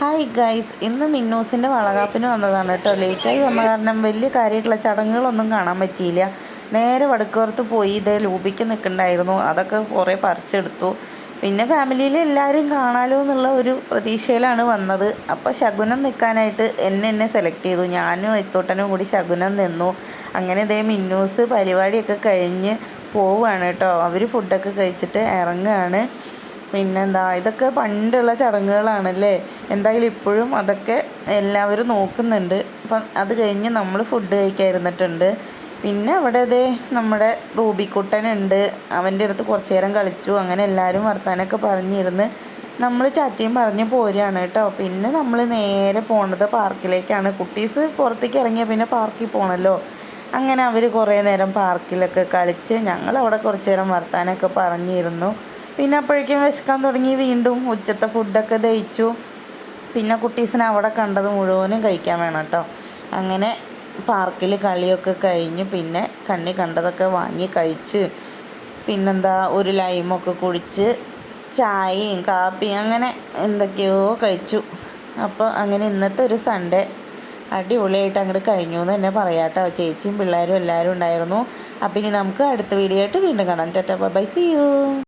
Hi guys ഇന്ന് മിന്നൂസിന്റെ വളകാപ്പിന് വന്നതാണ് കേട്ടോ. ലേറ്റായി വന്ന കാരണം വലിയ കാര്യമായിട്ടുള്ള ചടങ്ങുകളൊന്നും കാണാൻ പറ്റിയില്ല. നേരെ വടക്കുപുറത്ത് പോയി ഇതേ ലൂപിക്ക് നിൽക്കണ്ടായിരുന്നു. അതൊക്കെ കുറേ പറിച്ചെടുത്തു. പിന്നെ ഫാമിലിയിൽ എല്ലാവരും കാണാലോ എന്നുള്ള ഒരു പ്രതീക്ഷയിലാണ് വന്നത്. അപ്പോൾ ശകുനം നിൽക്കാനായിട്ട് എന്നെ എന്നെ സെലക്ട് ചെയ്തു. ഞാനും എത്തോട്ടനും കൂടി ശകുനം നിന്നു. അങ്ങനെ ഇതേ മിന്നൂസ് പരിപാടിയൊക്കെ കഴിഞ്ഞ് പോവുകയാണ് കേട്ടോ. അവർ ഫുഡൊക്കെ കഴിച്ചിട്ട് ഇറങ്ങുകയാണ്. പിന്നെന്താ ഇതൊക്കെ പണ്ടുള്ള ചടങ്ങുകളാണല്ലേ? എന്തായാലും ഇപ്പോഴും അതൊക്കെ എല്ലാവരും നോക്കുന്നുണ്ട്. അപ്പം അത് കഴിഞ്ഞ് നമ്മൾ ഫുഡ് കഴിക്കാതിരുന്നിട്ടുണ്ട്. പിന്നെ അവിടെ ഇതേ നമ്മുടെ റൂബിക്കുട്ടനുണ്ട്. അവന്റെ അടുത്ത് കുറച്ച് നേരം കളിച്ചു. അങ്ങനെ എല്ലാവരും വർത്താനൊക്കെ പറഞ്ഞിരുന്ന് നമ്മൾ ചാറ്റിയും പറഞ്ഞ് പോരുകയാണ് കേട്ടോ. പിന്നെ നമ്മൾ നേരെ പോണത് പാർക്കിലേക്കാണ്. കുട്ടീസ് പുറത്തേക്ക് ഇറങ്ങിയാൽ പിന്നെ പാർക്കിൽ പോകണമല്ലോ അങ്ങനെ അവർ കുറേ നേരം പാർക്കിലൊക്കെ കളിച്ച് ഞങ്ങൾ അവിടെ കുറച്ച് നേരം വർത്താനൊക്കെ പറഞ്ഞിരുന്നു. പിന്നെ അപ്പോഴേക്കും വിശക്കാൻ തുടങ്ങി. വീണ്ടും ഉച്ചത്തെ ഫുഡൊക്കെ ദഹിച്ചു. പിന്നെ കുട്ടീസിനെ അവിടെ കണ്ടത് മുഴുവനും കഴിക്കാൻ വേണം കേട്ടോ. അങ്ങനെ പാർക്കിൽ കളിയൊക്കെ കഴിഞ്ഞ് പിന്നെ കണ്ണി കണ്ടതൊക്കെ വാങ്ങി കഴിച്ച് പിന്നെന്താ ഒരു ലൈമൊക്കെ കുടിച്ച് ചായയും കാപ്പിയും അങ്ങനെ എന്തൊക്കെയോ കഴിച്ചു. അപ്പോൾ അങ്ങനെ ഇന്നത്തെ ഒരു സൺഡേ അടിപൊളിയായിട്ട് അങ്ങോട്ട് കഴിഞ്ഞു എന്ന് തന്നെ പറയാം കേട്ടോ. ചേച്ചിയും പിള്ളേരും എല്ലാവരും ഉണ്ടായിരുന്നു. അപ്പം ഇനി നമുക്ക് അടുത്ത വീഡിയോ ആയിട്ട് വീണ്ടും കാണാം. Tata bye see you.